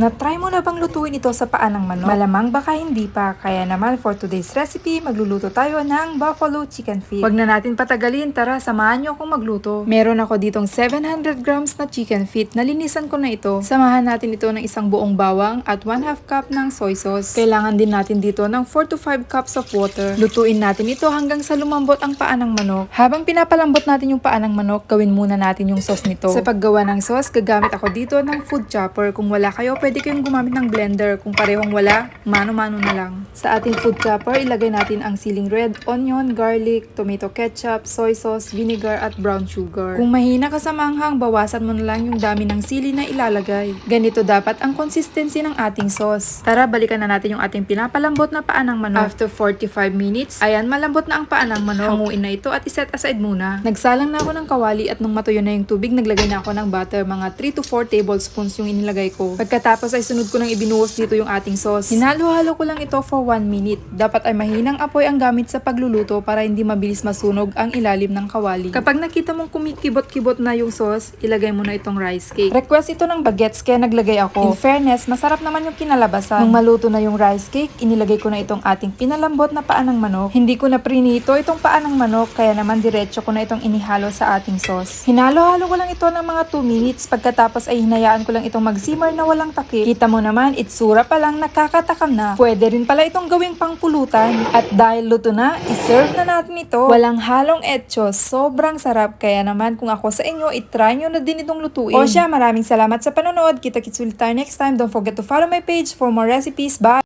Na-try mo na bang lutuin ito sa paa ng manok? Malamang baka hindi pa. Kaya naman for today's recipe, magluluto tayo ng buffalo chicken feet. Wag na natin patagalin, tara samahan niyo akong magluto. Meron ako ditong 700 grams na chicken feet. Nalinisan ko na ito. Samahan natin ito ng isang buong bawang at 1 half cup ng soy sauce. Kailangan din natin dito ng 4 to 5 cups of water. Lutuin natin ito hanggang sa lumambot ang paa ng manok. Habang pinapalambot natin yung paa ng manok, gawin muna natin yung sauce nito. Sa paggawa ng sauce, gagamit ako dito ng food chopper. Kung wala kayo, pwede kayong gumamit ng blender. Kung parehong wala, mano-mano na lang. Sa ating food chopper, ilagay natin ang siling red, onion, garlic, tomato ketchup, soy sauce, vinegar, at brown sugar. Kung mahina ka sa manghang, bawasan mo na lang yung dami ng sili na ilalagay. Ganito dapat ang consistency ng ating sauce. Tara, balikan na natin yung ating pinapalambot na paa ng manok. After 45 minutes, ayan, malambot na ang paa ng manok. Hanguin na ito at iset aside muna. Nagsalang na ako ng kawali at nung matuyo na yung tubig, naglagay na ako ng butter. Mga 3 to 4 tablespoons yung inilagay ko. Pagkatapos ay sunod ko nang ibinuhos dito yung ating sauce. Hinalo-halo ko lang ito for 1 minute. Dapat ay mahinang apoy ang gamit sa pagluluto para hindi mabilis masunog ang ilalim ng kawali. Kapag nakita mong kumikibot-kibot na yung sauce, ilagay mo na itong rice cake. Request ito ng bagets kaya naglagay ako. In fairness, masarap naman yung kinalabasan. Nung maluto na yung rice cake, inilagay ko na itong ating pinalambot na paa ng manok. Hindi ko na prinito itong paa ng manok kaya naman diretso ko na itong inihalo sa ating sauce. Hinalo-halo ko lang ito ng mga 2 minutes pagkatapos ay hinayaan ko lang itong mag-simmer na walang takip. Kita mo naman, itsura pa lang nakakatakam na. Pwede rin pala itong gawing pangpulutan. At dahil luto na, iserve na natin ito. Walang halong etchos, sobrang sarap. Kaya naman kung ako sa inyo, itry nyo na din itong lutuin. O siya, maraming salamat sa panonood. Kita-kits ulit next time. Don't forget to follow my page for more recipes. Bye!